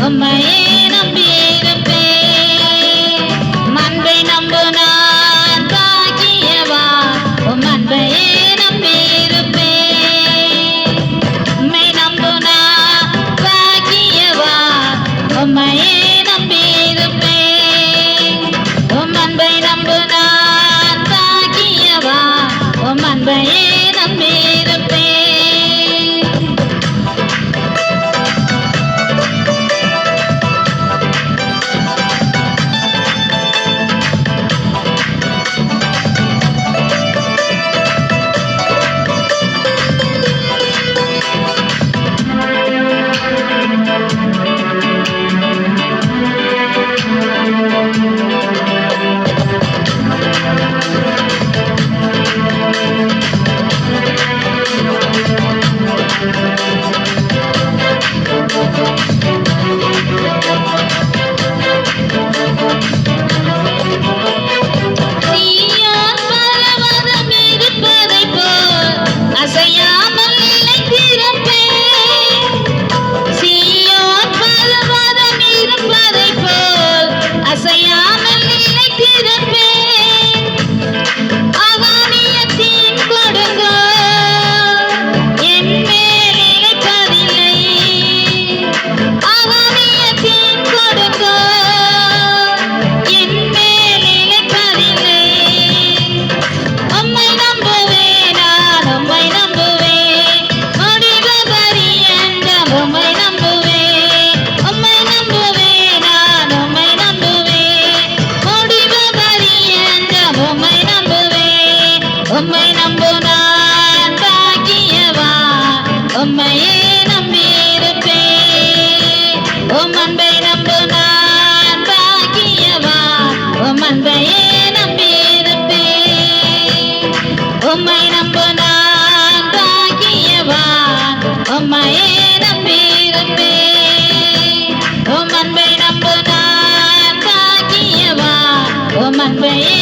Come on. உம்மையே நம்பியிருப்பேன் உம் அன்பை நம்பு நான் பாக்கியவா. உம் அன்பையே நம்பியிருப்பேன் உம்மை நம்பு நான் பாக்கியவா. உம்மையே நம்பியிருப்பேன் உம் அன்பை நம்பு நான் பாக்கியவா. உம் அன்பையே